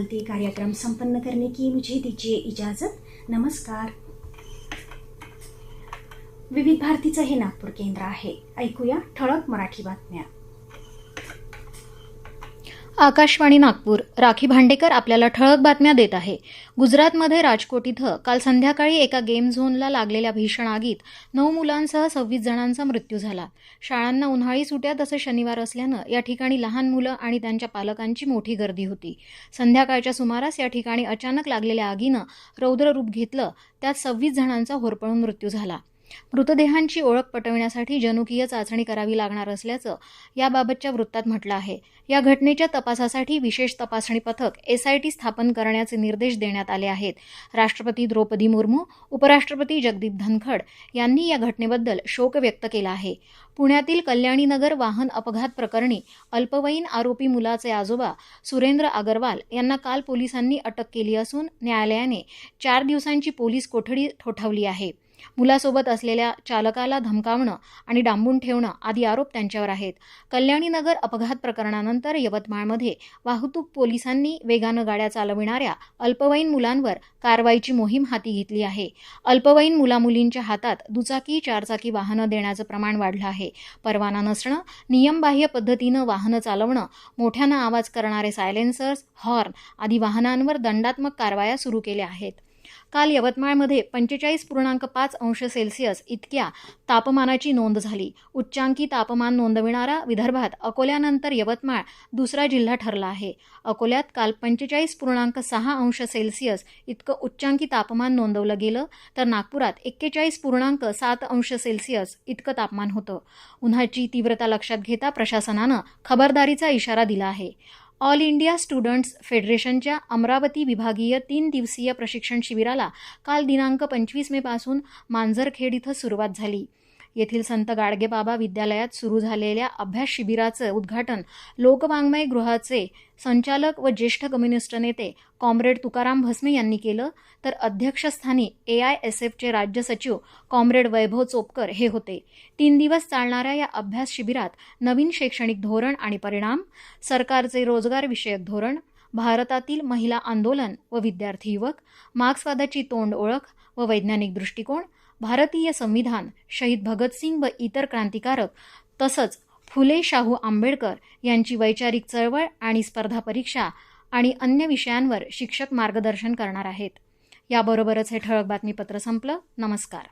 फालतू कार्यक्रम संपन्न करने की मुझे दीजिए इजाजत। नमस्कार। विविध भारतीचं हे नागपूर केंद्र आहे. ऐकूया ठळक मराठी बातम्या. आकाशवाणी नागपूर. राखी भांडेकर आपल्याला ठळक बातम्या देत आहे. गुजरातमध्ये राजकोट इथं काल संध्याकाळी एका गेम झोनला लागलेल्या भीषण आगीत नऊ मुलांसह सव्वीस जणांचा मृत्यू झाला. शाळांना उन्हाळी सुट्या तसं शनिवार असल्यानं या ठिकाणी लहान मुलं आणि त्यांच्या पालकांची मोठी गर्दी होती. संध्याकाळच्या सुमारास या ठिकाणी अचानक लागलेल्या आगीनं रौद्ररूप घेतलं. त्यात सव्वीस जणांचा होरपळून मृत्यू झाला. मृतदेहांची ओळख पटविण्यासाठी जनुकीय चाचणी करावी लागणार असल्याचं याबाबतच्या वृत्तात म्हटलं आहे. या घटनेच्या तपासासाठी विशेष तपासणी पथक एसआयटी स्थापन करण्याचे निर्देश देण्यात आले आहेत. राष्ट्रपती द्रौपदी मुर्मू उपराष्ट्रपती जगदीप धनखड यांनी या घटनेबद्दल शोक व्यक्त केला आहे. पुण्यातील कल्याणीनगर वाहन अपघात प्रकरणी अल्पवयीन आरोपी मुलाचे आजोबा सुरेंद्र अगरवाल यांना काल पोलिसांनी अटक केली असून न्यायालयाने चार दिवसांची पोलीस कोठडी ठोठावली आहे. मुलासोबत असलेल्या चालकाला धमकावणं आणि डांबून ठेवणं आदी आरोप त्यांच्यावर आहेत. कल्याणीनगर अपघात प्रकरणानंतर यवतमाळमध्ये वाहतूक पोलिसांनी वेगानं गाड्या चालविणाऱ्या अल्पवयीन मुलांवर कारवाईची मोहीम हाती घेतली आहे. अल्पवयीन मुलामुलींच्या हातात दुचाकी चारचाकी वाहनं देण्याचं प्रमाण वाढलं आहे. परवाना नसणं नियमबाह्य पद्धतीनं वाहनं चालवणं मोठ्यानं आवाज करणारे सायलेन्सर्स हॉर्न आदी वाहनांवर दंडात्मक कारवाया सुरू केल्या आहेत. काल यवतमाळमध्ये पंचेचाळीस पूर्णांक पाच अंश सेल्सिअस इतक्या तापमानाची नोंद झाली. उच्चांकी तापमान नोंदविणारा विदर्भात अकोल्यानंतर यवतमाळ दुसरा जिल्हा ठरला आहे. अकोल्यात काल पंचेचाळीस पूर्णांक सहा अंश सेल्सिअस इतकं उच्चांकी तापमान नोंदवलं गेलं तर नागपुरात एक्केचाळीस पूर्णांक सात अंश सेल्सिअस इतकं तापमान होतं. उन्हाची तीव्रता लक्षात घेता प्रशासनानं खबरदारीचा इशारा दिला आहे. ऑल इंडिया स्टुडंट्स फेडरेशनच्या अमरावती विभागीय तीन दिवसीय प्रशिक्षण शिबिराला काल दिनांक पंचवीस मेपासून मांजरखेड इथं सुरुवात झाली. येथील संत गाडगेबाबा विद्यालयात सुरू झालेल्या अभ्यास शिबिराचं उद्घाटन लोकवाङ्मय गृहाचे संचालक व ज्येष्ठ कम्युनिस्ट नेते कॉम्रेड तुकाराम भस्मे यांनी केलं. तर अध्यक्षस्थानी ए आय एस एफचे राज्य सचिव कॉम्रेड वैभव चोपकर हे होते. तीन दिवस चालणाऱ्या या अभ्यास शिबिरात नवीन शैक्षणिक धोरण आणि परिणाम सरकारचे रोजगार विषयक धोरण भारतातील महिला आंदोलन व विद्यार्थी युवक मार्क्सवादाची तोंड ओळख व वैज्ञानिक दृष्टिकोन भारतीय संविधान शहीद भगतसिंग व इतर क्रांतिकारक तसंच फुले शाहू आंबेडकर यांची वैचारिक चळवळ आणि स्पर्धा परीक्षा आणि अन्य विषयांवर शिक्षक मार्गदर्शन करणार आहेत. याबरोबरच हे ठळक बातमीपत्र संपलं. नमस्कार.